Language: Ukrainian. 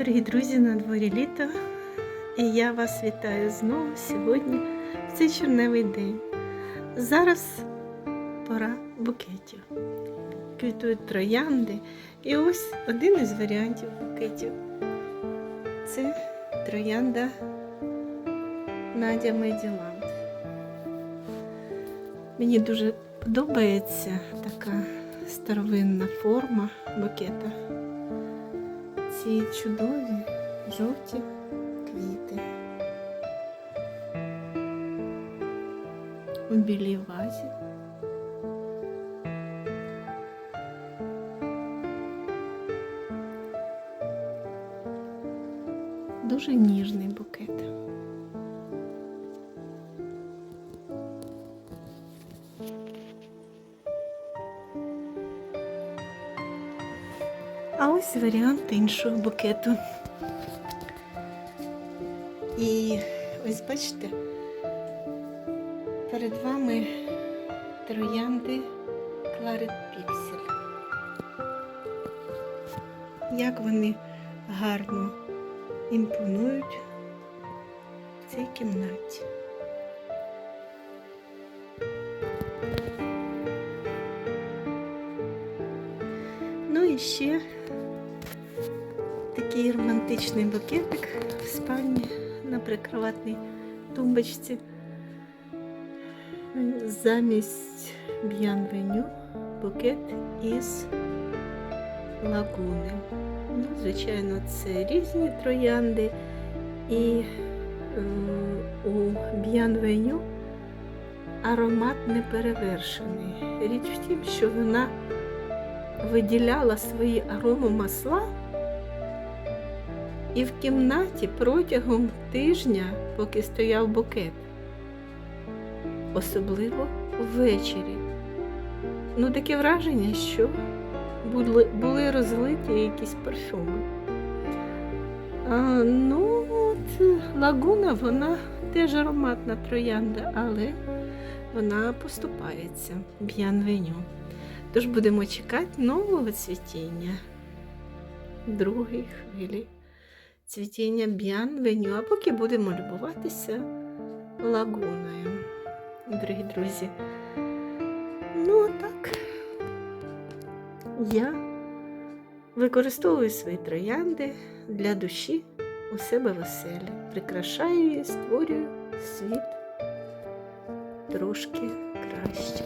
Дорогі друзі, на дворі літо, і я вас вітаю знову сьогодні, в цей черневий день. Зараз пора букетів. Квітують троянди. І ось один із варіантів букетів. Це троянда Надя Меділанд. Мені дуже подобається така старовинна форма букета ці чудові жовті квіти. У білій вазі. Дуже ніжний букет. А ось варіант іншого букету. І ось бачите, перед вами троянди Кларет Піксель. Як вони гарно імпонують в цій кімнаті. Ну і ще такий романтичний букетик в спальні на прикроватній тумбочці. Замість б'янвеню букет із лагуни. Ну, звичайно, це різні троянди. І е, у б'янвеню аромат не перевершений. Річ в тім, що вона виділяла свої аромамасла і в кімнаті протягом тижня, поки стояв букет, особливо ввечері. Ну, таке враження, що були, були розлиті якісь парфюми. А, ну, от лагуна, вона теж ароматна троянда, але вона поступається б'янвеню. Тож будемо чекати нового цвітіння, другої хвилі цвітіння б'янвеню, а поки будемо любуватися лагуною, дорогі друзі. Ну, так, я використовую свої троянди для душі у себе веселі. Прикрашаю її, створюю світ трошки краще.